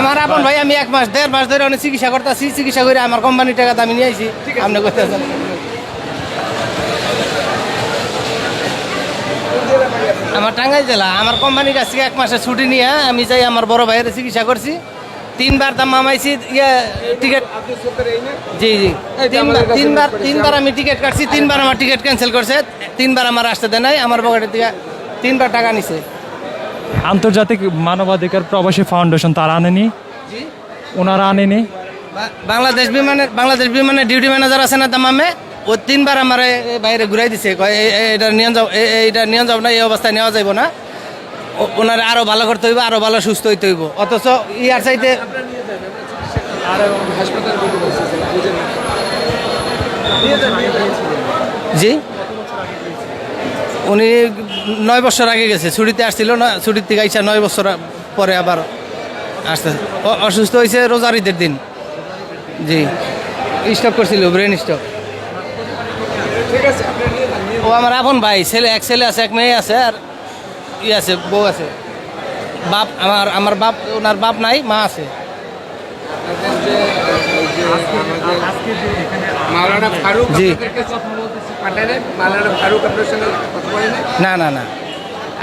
আমার আপন ভাই আমি এক মাস দেড় মাস ধরে অনেক চিকিৎসা করতেছি চিকিৎসা করে আমার কোম্পানির টাকা আমি নিয়ে আইছি। আপনি করতেছেন আমার টাঙ্গাই জেলা আমার কোম্পানির কাছ থেকে এক মাসের ছুটি নিয়ে আমি যাই আমার বড় ভাইয়ের চিকিৎসা করছি। তিনবার দাম মামাইছি ইয়ে টিকিট জি জি। তিনবার তিনবার তিনবার আমি টিকিট কাটছি তিনবার আমার টিকিট ক্যান্সেল করছে তিনবার আমার আসতে দেয় নাই আমার পকেটের থেকে তিনবার টাকা নিছে। আন্তর্জাতিক মানবাধিকার প্রবাসী ফাউন্ডেশন তারা আনেনি। ওনারা আনেনি। বাংলাদেশ বিমানের বাংলাদেশ বিমানের ডিউটি ম্যানেজার আছে না দামামে ও তিনবার আমার বাইরে ঘুরাই দিছে। কয় এ- এ- এটা যাব এ- এ- এটা নিয়ন যাব না এই অবস্থায় নেওয়া যাইব না। ওনার আরও ভালো করতে হইব আরও ভালো সুস্থ হইতে হইব। অথচ ইয়ার চাইতে জি। উনি নয় বছর আগে গেছে, ছুটিতে আসছিল না ছুটির থেকে আইসা নয় বছর পরে আবার আসতে অসুস্থ হয়েছে রোজার ঈদের দিন। জি। স্টক করছিল ব্রেন স্টক ও আমার আপন ভাই, ছেলে, এক ছেলে আছে, এক মেয়ে আছে, আর ই আছে, বউ আছে। বাপ, আমার আমার বাপ, ওনার বাপ নাই, মা আছে। জি। না না না।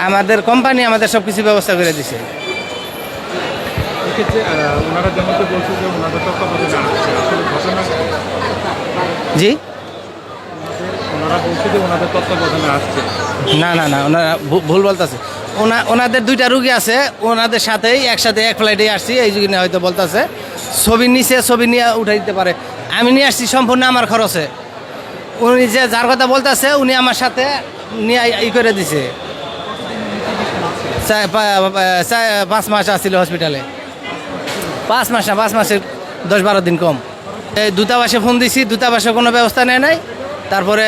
আমাদের কোম্পানি আমাদের সব কিছু ব্যবস্থা করে দিছে। জি? ওনারা ওনাদের তত্ত্বাবধানে আসছে না না না ওনারা ভুল বলতেছে। ওনা ওনাদের দুইটা রুগী আছে ওনাদের সাথেই একসাথে এক ফ্লাইটে আসছি এই জন্য হয়তো বলতেছে। ছবি নিচে, ছবি নিয়ে উঠাই দিতে পারে। আমি নিয়ে আসছি, সম্পূর্ণ আমার খরচে। উনি যে যার কথা বলতেছে, উনি আমার সাথে নিয়ে ই করে দিছে। পাঁচ মাস আসছিল হসপিটালে। পাঁচ মাস না পাঁচ মাসের দশ বারো দিন কম। এই দূতাবাসে ফোন দিছি, দূতাবাসে কোনো ব্যবস্থা নেয় নাই। তারপরে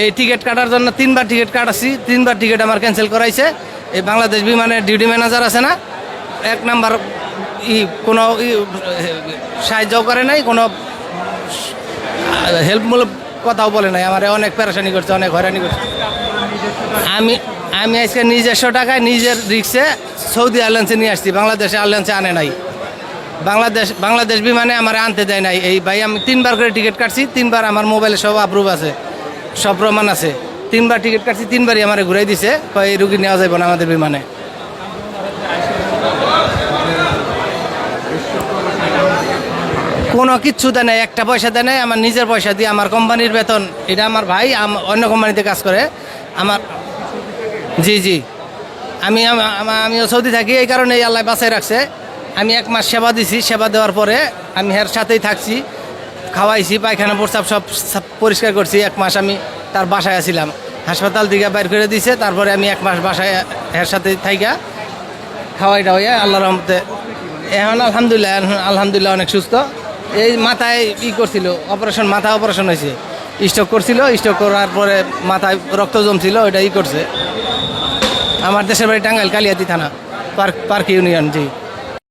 এই টিকিট কাটার জন্য তিনবার টিকিট কাটাছি তিনবার টিকিট আমার ক্যান্সেল করাইছে। এই বাংলাদেশ বিমানের ডিউটি ম্যানেজার আছে না, এক নাম্বার ই কোনো সাহায্য করে নাই, কোনো হেল্পমূলক কথাও বলে নাই। আমার অনেক পেরেশানি করছে, অনেক হয়রানি করছে। আমি আমি আজকে নিজস্ব টাকায় নিজের রিক্সে সৌদি এয়ারলাইন্সে নিয়ে আসছি, বাংলাদেশে এয়ারলাইন্সে আনে নাই। বাংলাদেশ বাংলাদেশ বিমানে আমার আনতে দেয় নাই। এই ভাই, আমি তিনবার করে টিকিট কাটছি, তিনবার আমার মোবাইলে সব আপ্রুভ আছে, সব প্রমাণ আছে। তিনবার টিকিট কাটছি, তিনবারই আমার ঘুরাই দিছে এই রুগী নেওয়া যাবে না আমাদের বিমানে। কোনো কিচ্ছু দেয় নাই, একটা পয়সা দেয় নাই, আমার নিজের পয়সা দিয়ে আমার কোম্পানির বেতন, এটা আমার ভাই অন্য কোম্পানিতে কাজ করে। আমার জি জি। আমি আম- আম- আমিও সৌদি থাকি, এই কারণে এই আল্লাহ বাসায় রাখছে। আমি এক মাস সেবা দিছি, সেবা দেওয়ার পরে আমি এর সাথেই থাকছি, খাওয়াইছি, পায়খানা প্রস্তাব সব পরিষ্কার করছি, এক মাস আমি তার বাসায় আছিলাম। হাসপাতাল থেকে বাইর করে দিছে, তারপরে আমি এক মাস বাসায় এর সাথে থাইকা খাওয়াই টাওয়াই আল্লাহ রহমতে এখন আলহামদুলিল্লাহ আলহামদুলিল্লাহ অনেক সুস্থ। এই মাথায় ই করছিল অপারেশন মাথা অপারেশন হয়েছে। স্টোক করছিল স্টোক করার পরে মাথায় রক্ত জমছিল, ওইটা ই করছে। আমার দেশের বাড়ি টাঙ্গাইল, কালিয়াতি থানা, পার্ক পার্ক ইউনিয়ন, জি।